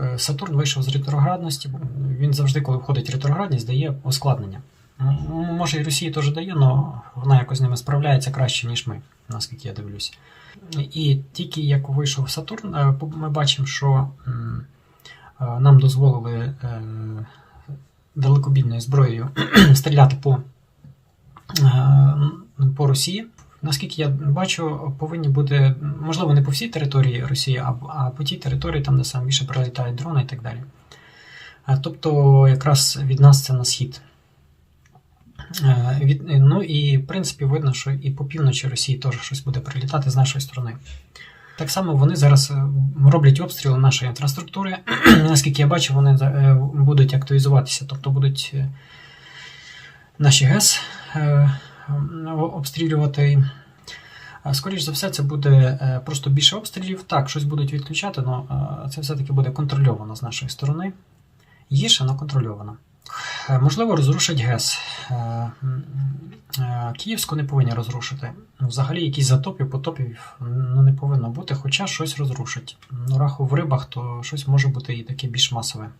Е, Сатурн вийшов з ретроградності. Він завжди, коли входить в ретроградність, дає ускладнення. Може, і Росії теж дає, але вона якось з ними справляється краще, ніж ми, наскільки я дивлюсь. І тільки як вийшов Сатурн, е, ми бачимо, що е, нам дозволили далекобійною зброєю стріляти по, по Росії. Наскільки я бачу, повинні бути, можливо, не по всій території Росії, а, по тій території, там, де саме більше прилітають дрони і так далі. Е, Тобто, якраз від нас це на схід. Е, ну і в принципі видно, що і по півночі Росії теж щось буде прилітати з нашої сторони. Так само вони зараз е, роблять обстріли нашої інфраструктури. Наскільки я бачу, вони будуть активізуватися, тобто будуть наші ГЕС обстрілювати. А, Скоріш за все, це буде е, просто більше обстрілів. Так, щось будуть відключати, але це все-таки буде контрольовано з нашої сторони. Їж, але контрольовано. Е, Можливо, розрушить ГЕС. Е, Київську не повинні розрушити. Ну, Взагалі, якісь затопів, потопів ну, не повинно бути, хоча щось розрушить. Ну, раху в рибах, то щось може бути і таке більш масове,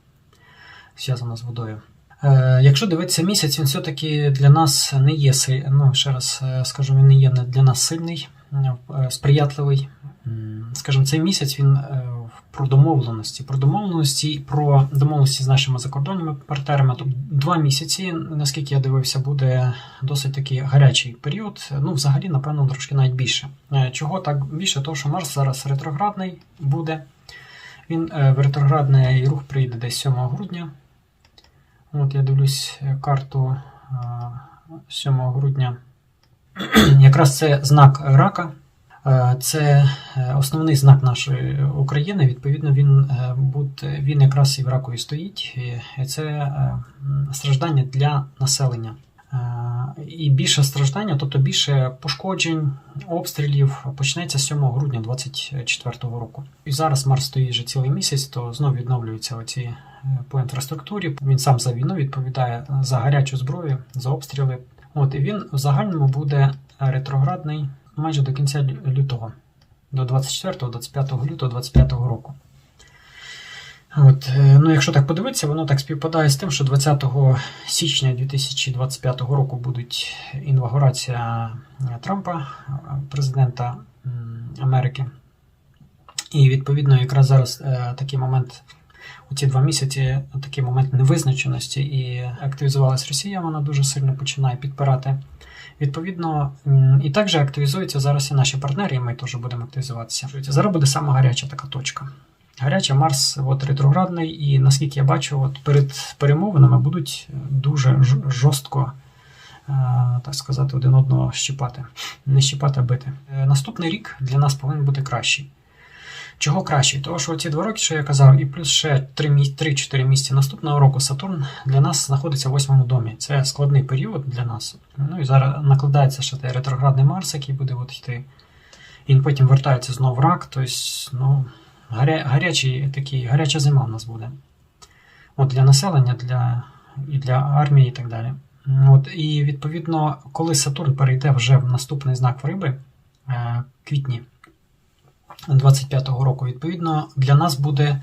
зв'язане з водою. Е, Якщо дивитися місяць, він все-таки для нас не є ну, ще раз е, скажу, він не є для нас сильний, е, сприятливий. Скажімо, цей місяць він про домовленості, про домовленості, про домовленості з нашими закордонними партнерами. Тобто два місяці, наскільки я дивився, буде досить такий гарячий період. Ну, взагалі, напевно, трошки навіть більше. Чого так більше? Тому що Марс зараз ретроградний буде. Він в ретроградний рух прийде десь 7 грудня. От я дивлюсь е, карту е, 7 грудня. Якраз це знак рака. Е, Це е, основний знак нашої України. Відповідно, він, е, він якраз і в стоїть. І- І це е, страждання для населення. Е, І більше страждання, тобто більше пошкоджень, обстрілів почнеться 7 грудня 2024 року. І зараз Марс стоїть вже цілий місяць, то знову відновлюються оці е, по інфраструктурі. Він сам за війну відповідає за гарячу зброю, за обстріли. От і він в загальному буде ретроградний майже до кінця лютого, до 24-25 лютого 25 року. От, е, ну, якщо так подивитися, воно так співпадає з тим, що 20 січня 2025 року буде інаугурація е, Трампа, е, президента Америки. І відповідно, якраз зараз е, такий момент, у ці два місяці, такий момент невизначеності, і активізувалась Росія, вона дуже сильно починає підпирати. Відповідно, і також активізуються зараз і наші партнери, і ми теж будемо активізуватися. Зараз буде сама гаряча така точка. Гаряча Марс от, ретроградний, і наскільки я бачу, от перед перемовинами будуть дуже жорстко, е, так сказати, один одного щіпати. Не щіпати, а бити. Е, Наступний рік для нас повинен бути кращий. Чого кращий? Тому що ці два роки, що я казав, і плюс ще 3-4 місяці наступного року Сатурн для нас знаходиться в восьмому домі. Це складний період для нас. Ну і зараз накладається ще той ретроградний Марс, який буде от йти. І він потім вертається знову в рак. Тобто, ну, гаря, гарячий, такий, гаряча зима в нас буде. От для населення, для, і для армії і так далі. От, і відповідно, коли Сатурн перейде вже в наступний знак риби, е, квітні 25-го року, відповідно, для нас буде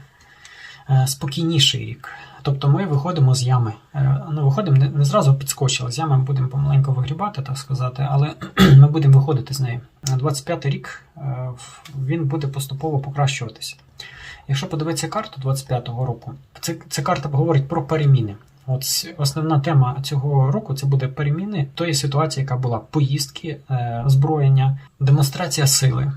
е, спокійніший рік. Тобто ми виходимо з ями. Е, Ну, виходимо, не, не зразу підскочили. З ями ми будемо помаленьку вигрібати, так сказати, але ми будемо виходити з неї. 25-й рік е, він буде поступово покращуватися. Якщо подивитися карту 25-го року, це, це карта говорить про переміни. От основна тема цього року це буде переміни тої ситуації, яка була поїздки, озброєння, демонстрація сили,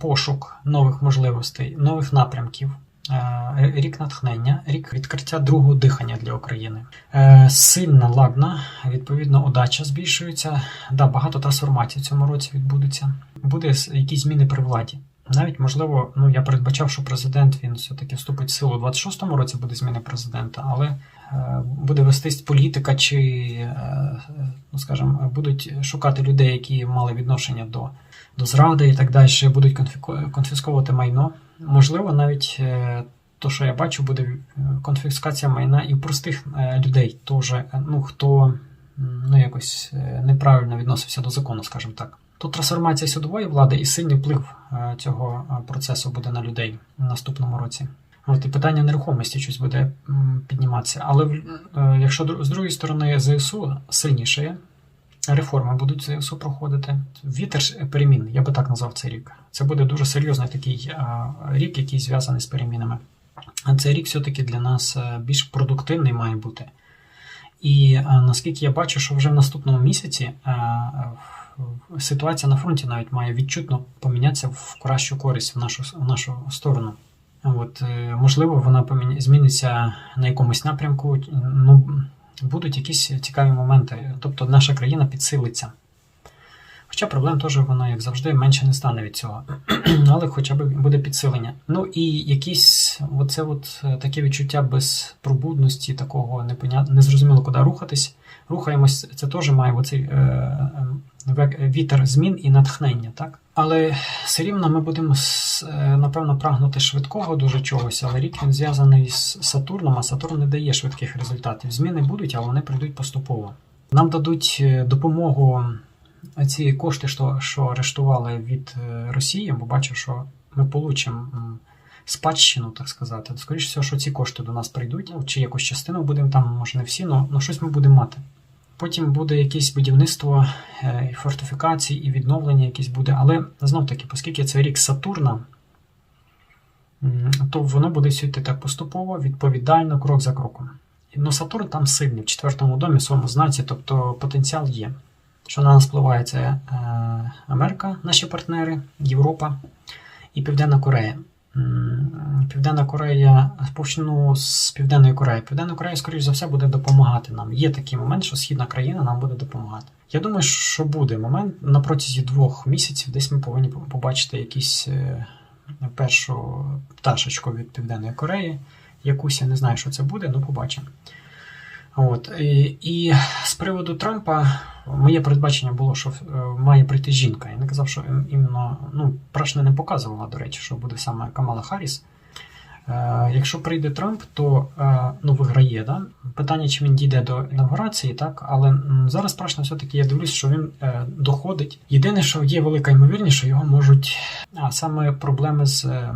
пошук нових можливостей, нових напрямків. Е, Рік натхнення, рік відкриття другого дихання для України. Е, Сильна ладна, відповідно, удача збільшується. Да, багато трансформацій в цьому році відбудеться. Буде якісь зміни при владі. Навіть можливо, ну я передбачав, що президент він все-таки вступить в силу у 26-му році, буде зміни президента, але е, буде вестись політика, чи, е, ну скажімо, будуть шукати людей, які мали відношення до, до зради і так далі, будуть конфісковувати майно. Можливо, навіть е, то, що я бачу, буде е, конфіскація майна і простих е, людей, теж, е, ну хто ну, якось е, неправильно відносився до закону, скажімо так. Тут трансформація судової влади і сильний вплив е, цього е, процесу буде на людей в наступному році. От і питання нерухомості щось буде підніматися. Але е, якщо з другої сторони ЗСУ сильніше, реформи будуть ЗСУ проходити. Вітер ж перемін, я би так назвав цей рік. Це буде дуже серйозний такий рік, який зв'язаний з перемінами. А цей рік все-таки для нас е, більш продуктивний має бути. І е, наскільки я бачу, що вже в наступному місяці е, ситуація на фронті навіть має відчутно помінятися в кращу користь в нашу, в нашу сторону. От, е, можливо, вона зміниться на якомусь напрямку. Ну, будуть якісь цікаві моменти. Тобто наша країна підсилиться. Хоча проблем теж воно, як завжди, менше не стане від цього. Але хоча б буде підсилення. Ну і якісь оце от е, таке відчуття безпробудності, такого непонят... незрозуміло, куди рухатись. Рухаємось, це теж має оцей е, е, век- вітер змін і натхнення, так? Але все рівно ми будемо е, напевно прагнути швидкого дуже чогось, але рік він зв'язаний з Сатурном, а Сатурн не дає швидких результатів. Зміни будуть, але вони прийдуть поступово. Нам дадуть е, допомогу ці кошти, що, що арештували від е, Росії, бо бачу, що ми получимо спадщину, так сказати. Скоріше всього, що ці кошти до нас прийдуть, чи якусь частину будемо там, може не всі, але щось ми будемо мати. Потім буде якесь будівництво е, і фортифікацій, і відновлення якесь буде. Але знов таки, оскільки це рік Сатурна, то воно буде все йти так поступово, відповідально, крок за кроком. Ну, Сатурн там сильний в четвертому домі, в своєму знаці, тобто потенціал є. Що на нас впливає, це е, Америка, наші партнери, Європа і Південна Корея. Південна Корея, почну з Південної Кореї. Південна Корея, скоріш за все, буде допомагати нам. Є такий момент, що східна країна нам буде допомагати. Я думаю, що буде момент на протязі двох місяців, десь ми повинні побачити якісь е, першу пташечку від Південної Кореї. Якусь я не знаю, що це буде, ну побачимо. От. І, і з приводу Трампа, моє передбачення було, що е, має прийти жінка. Я не казав, що ім- іменно, ну, Прашна не показувала, до речі, що буде саме Камала Харріс. Е, якщо прийде Трамп, то е, ну, виграє. Да? Питання, чи він дійде до інаугурації, так? але м, зараз Прашна все-таки я дивлюсь, що він е, доходить. Єдине, що є велика ймовірність, що його можуть, а саме проблеми з, е,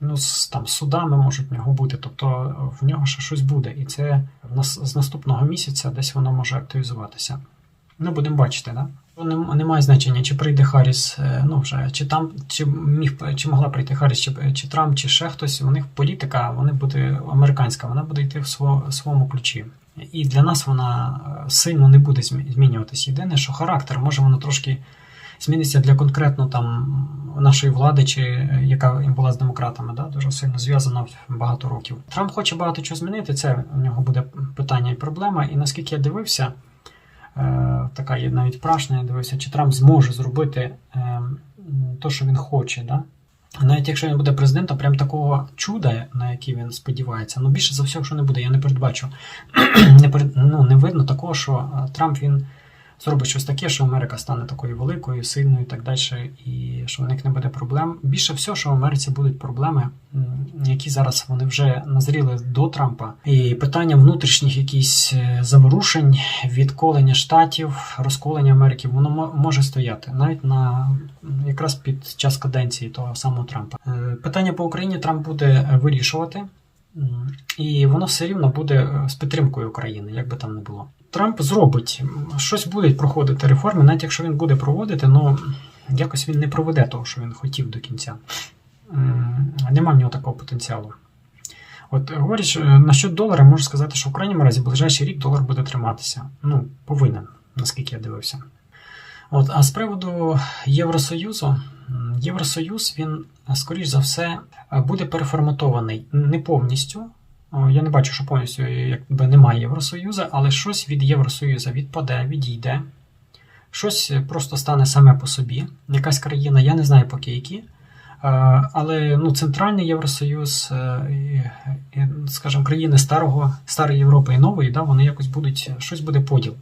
ну, з там, судами можуть в нього бути. Тобто в нього ще щось буде. І це з наступного місяця десь воно може активізуватися. Ну, будемо бачити, да? Не, немає значення, чи прийде Харріс, е, ну вже чи там, чи міг чи могла прийти Харріс, чи, чи Трамп, чи ще хтось. У них політика, вони буде американська, вона буде йти в сво- своєму ключі. І для нас вона е, сильно не буде змі- змінюватись. Єдине, що характер може воно трошки зміниться для конкретно там нашої влади, чи е, яка була з демократами, да, дуже сильно зв'язана багато років. Трамп хоче багато чого змінити. Це в нього буде питання і проблема. І наскільки я дивився. Е, така є навіть прашна, я дивився, чи Трамп зможе зробити те, що він хоче. Да? Навіть якщо він буде президентом, прям такого чуда, на яке він сподівається, ну більше за все, що не буде, я не передбачу. не, перед, ну, не видно такого, що е, Трамп він зробить щось таке, що Америка стане такою великою, сильною і так далі, і що в них не буде проблем. Більше всього, що в Америці будуть проблеми, які зараз вони вже назріли до Трампа. І питання внутрішніх якісь е, заворушень, відколення штатів, розколення Америки, воно може стояти навіть на якраз під час каденції того самого Трампа. Е, Питання по Україні Трамп буде е, вирішувати. І воно все рівно буде е, з підтримкою України, як би там не було. Трамп зробить, щось будуть проходити реформи, навіть якщо він буде проводити, ну якось він не проведе того, що він хотів до кінця. Нема в нього такого потенціалу. От говорячи е, насчет долара, можу сказати, що в крайньому разі ближайший рік долар буде триматися. Ну, повинен, наскільки я дивився. От, а з приводу Євросоюзу, Євросоюз, він, е, скоріш за все, е, буде переформатований не повністю. Я не бачу, що повністю е, якби немає Євросоюзу, але щось від Євросоюзу відпаде, відійде. Щось е, просто стане саме по собі. Якась країна, я не знаю поки які. Е, Але ну, Центральний Євросоюз, е, скажімо, країни старого, старої Європи і нової, да, вони якось будуть, щось буде поділ.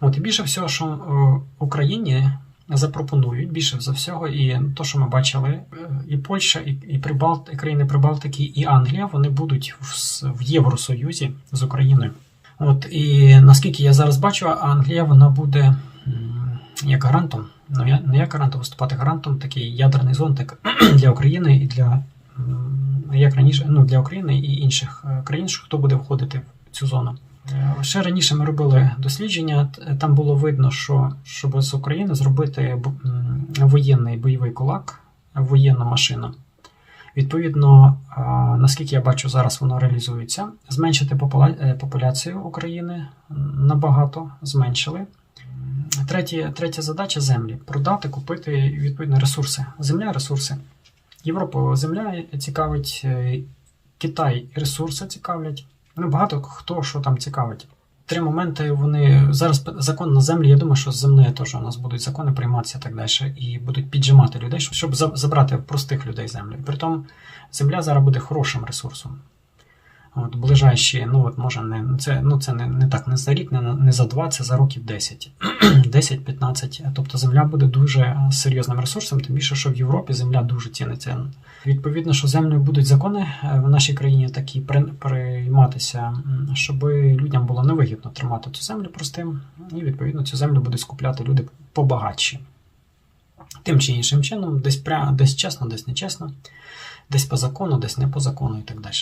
От, і більше всього, що е, Україні запропонують, більше за всього, і то, що ми бачили, е, і Польща, і, і, Прибалт, і країни Прибалтики, і Англія, вони будуть в, в Євросоюзі з Україною. От, і наскільки я зараз бачу, Англія вона буде як гарантом, ну я не як гарантом, виступати гарантом, такий ядерний зонтик для України і для як раніше, ну для України і інших е, країн, хто буде входити в цю зону. Е, Ще раніше ми робили дослідження. Там було видно, що щоб з України зробити воєнний бойовий кулак, воєнна машина. Відповідно, наскільки я бачу, зараз воно реалізується. Зменшити е, популяцію України набагато зменшили. Третє, третя задача землі продати, купити відповідно ресурси. Земля, ресурси. Європу земля цікавить, е, Китай ресурси цікавлять. Ну, багато хто що там цікавить. Три моменти вони зараз закон на землі. Я думаю, що з землею теж у нас будуть закони прийматися так далі, і будуть піджимати людей, щоб- забрати простих людей землю. Притом земля зараз буде хорошим ресурсом. От, ближайші, ну от може не це, ну це не, не так, не за рік, не, не за два, це за років 10. 10-15. Тобто земля буде дуже серйозним ресурсом, тим більше, що в Європі земля дуже ціниться. Відповідно, що землею будуть закони е, в нашій країні такі при- прийматися, щоб людям було невигідно тримати цю землю простим, і відповідно цю землю будуть скупляти люди побагатші. Тим чи іншим чином, десь пря, десь чесно, десь нечесно, десь по закону, десь не по закону і так далі.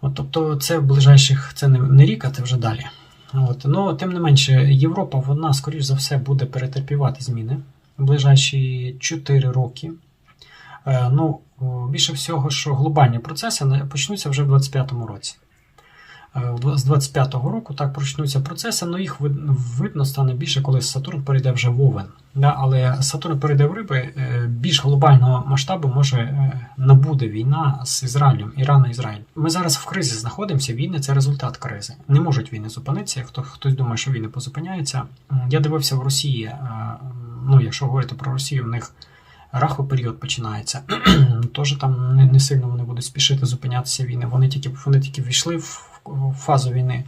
От, тобто, це в ближайших, це не, не рік, а це вже далі. От, ну, тим не менше, Європа, вона, скоріш за все, буде перетерпівати зміни в ближайші 4 роки. Е, ну, більше всього, що глобальні процеси почнуться вже в 25-му році. Е, З 25-го року так почнуться процеси, але їх видно стане більше, коли Сатурн перейде вже в Овен. Але Сатурн перейде в риби, е, більш глобального масштабу може е, набуде війна з Ізраїлем, Іран і Ізраїль. Ми зараз в кризі знаходимося. Війни це результат кризи. Не можуть війни зупинитися. Хто хтось думає, що війни позупиняються. Я дивився в Росії. Ну, якщо говорити про Росію, в них раховий період починається. Тож там не, не сильно вони будуть спішити зупинятися війни. Вони тільки вони тільки війшли в, фазу війни.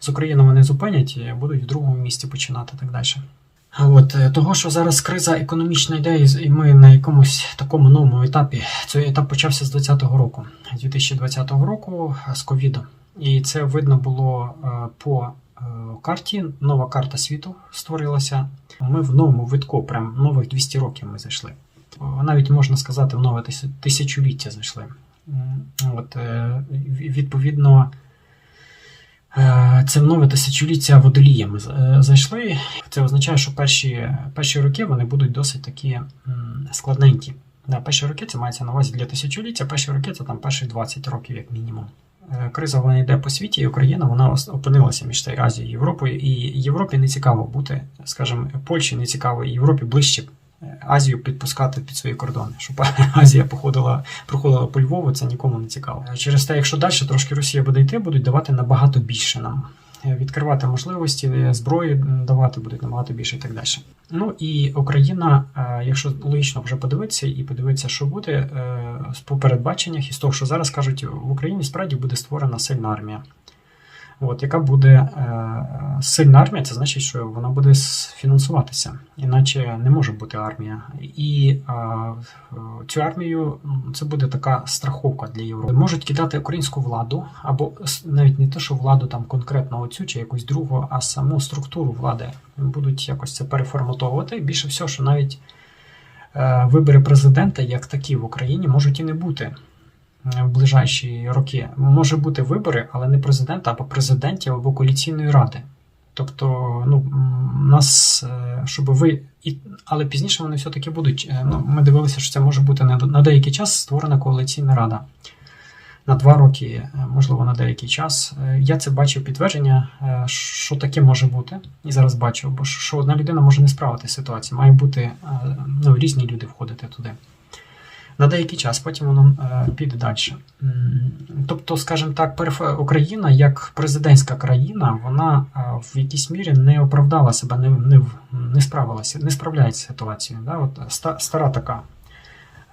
З Україною вони зупинять і будуть в другому місці починати так далі. От е, того, що зараз криза економічна йде, і ми на якомусь такому новому етапі. Цей етап почався з 2020 року, 2020 року е, з ковідом. І це видно було е, по карті. Нова карта світу створилася. Ми в новому витку, прям нових 200 років ми зайшли. Навіть можна сказати, в нове тисячоліття зайшли. От, е, відповідно, е, це нове тисячоліття водолія ми з- е, зайшли. Це означає, що перші, перші роки вони будуть досить такі складненькі. Да, перші роки це мається на увазі для тисячоліття, перші роки це там перші 20 років, як мінімум. Криза вона йде по світі, і Україна вона опинилася між Азією і Європою. І Європі не цікаво бути, скажімо, Польщі не цікаво, і Європі ближче Азію підпускати під свої кордони. Щоб Азія походила, проходила по Львову, це нікому не цікаво. Через те, якщо далі трошки Росія буде йти, будуть давати набагато більше нам. Відкривати можливості, зброї давати будуть набагато більше і так далі. Ну і Україна, е, якщо логічно вже подивитися і подивитися, що буде е, по передбаченнях і з того, що зараз кажуть, в Україні справді буде створена сильна армія. От, яка буде е, сильна армія, це значить, що вона буде фінансуватися, іначе не може бути армія. І цю армію це буде така страховка для Європи. Можуть кидати українську владу, або навіть не те, що владу там конкретно оцю чи якусь другу, а саму структуру влади будуть якось це переформатовувати. Більше всього, що навіть е, вибори президента як такі в Україні можуть і не бути в ближайші роки. Може бути вибори, але не президента, або президентів, або коаліційної ради. Тобто, ну, нас, е, щоб ви. І, але пізніше вони все-таки будуть. е, Ну, ми дивилися, що це може бути на, деякий час створена коаліційна рада. На два роки, е, можливо, на деякий час. Я це бачив підтвердження, що таке може бути. І зараз бачу, бо що одна людина може не справитися з ситуацією. Має бути ну, різні люди входити туди на деякий час, потім воно е, піде далі. Тобто, скажімо так, Україна як президентська країна, вона е, в якійсь мірі не оправдала себе, не, не, не справилася, не справляється з ситуацією. Да? От, стара така.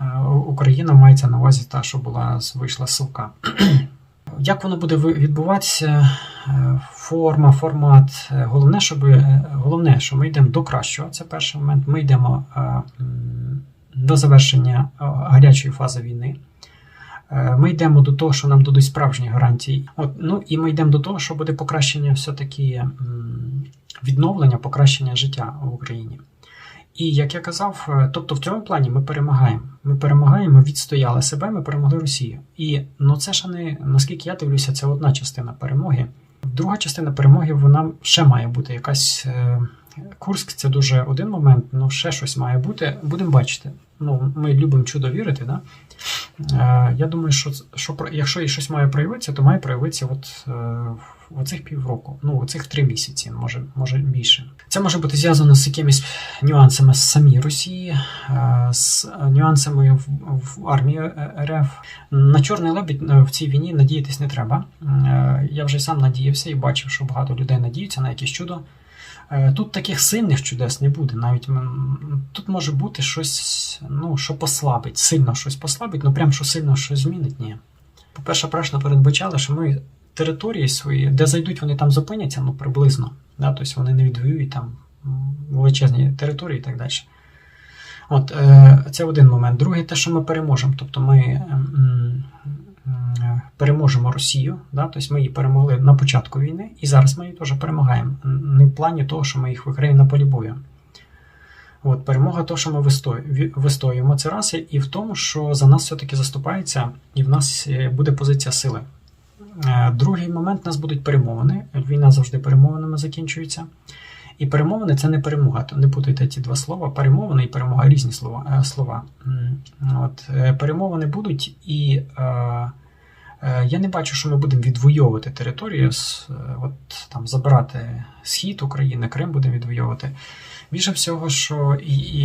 Е, Україна мається на увазі та, що була вийшла з совка. Як воно буде відбуватися? Е, Форма, формат. Е, Головне, щоб е, головне, що ми йдемо до кращого. Це перший момент. Ми йдемо е, до завершення е, гарячої фази війни. Е, Ми йдемо до того, що нам дадуть справжні гарантії. От, ну і ми йдемо до того, що буде покращення все-таки відновлення, покращення життя в Україні. І як я казав, е, тобто в цьому плані ми перемагаємо. Ми перемагаємо, відстояли себе, ми перемогли Росію. І ну це ж не наскільки я дивлюся, це одна частина перемоги. Друга частина перемоги вона ще має бути якась. Е, Курськ це дуже один момент, ну ще щось має бути. Будемо бачити. Ну, ми любимо чудо вірити, да? Е, я думаю, що, що якщо і щось має проявитися, то має проявитися от, е, в оцих півроку, ну, оцих три місяці, може, може більше. Це може бути зв'язано з якимись нюансами з самій Росії, е, з нюансами в, в армії е, РФ. На чорний лебідь е, в цій війні надіятись не треба. Е, Я вже сам надіявся і бачив, що багато людей надіються на якесь чудо. Е, Тут таких сильних чудес не буде. Навіть тут може бути щось, ну, що послабить, сильно щось послабить, ну прям що сильно щось змінить, ні. По-перше, прашно передбачали, що ми території свої, де зайдуть, вони там зупиняться, ну приблизно. Да? Тобто вони не відвоюють там величезні території і так далі. От, е, це один момент. Другий, те, що ми переможемо. Тобто ми переможемо Росію, да? тобто ми її перемогли на початку війни, і зараз ми її теж перемагаємо. Не в плані того, що ми їх виграємо на полі бою. От, перемога то, що ми вистоюємо це раз, і в тому, що за нас все-таки заступається, і в нас е, буде позиція сили. Е, Другий момент нас будуть перемовини. Війна завжди перемовинами закінчується. І перемовини це не перемога. Не путайте ці два слова. Перемовини і перемога різні слова. е. От, перемовини будуть, і я не бачу, що ми будемо відвоювати територію, е, от, там, забирати схід України, Крим будемо відвоювати. Більше всього, що і, і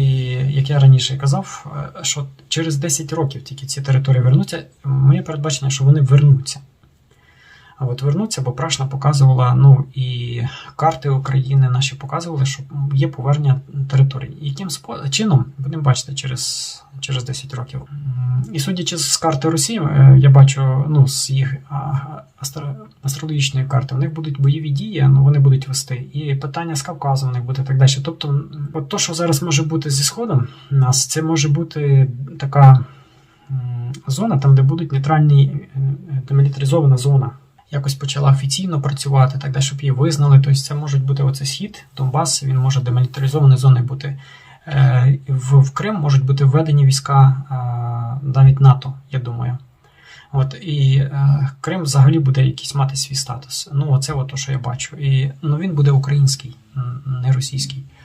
як я раніше казав, е, що через 10 років тільки ці території вернуться. Моє передбачення, що вони вернуться. А от бо Прашна показувала, ну і карти України наші показували, що є повернення територій. Яким спо- чином будемо бачити через, через 10 років. І судячи з карти Росії, е, я бачу ну, з їх астро- астрологічної карти, у них будуть бойові дії, ну вони будуть вести. І питання з Кавказу у них буде так далі. Тобто, от то, що зараз може бути зі Сходом, нас це може бути така зона, там, де будуть нейтральні е, демілітаризована зона якось почала офіційно працювати, так далі, щоб її визнали. Тобто це може бути оцей схід, Донбас, він може демілітаризованою зоною бути. Е, В, в Крим можуть бути введені війська е, навіть НАТО, я думаю. От, і е, Крим взагалі буде якийсь мати свій статус. Ну, оце от то, що я бачу. І ну, він буде український, не російський.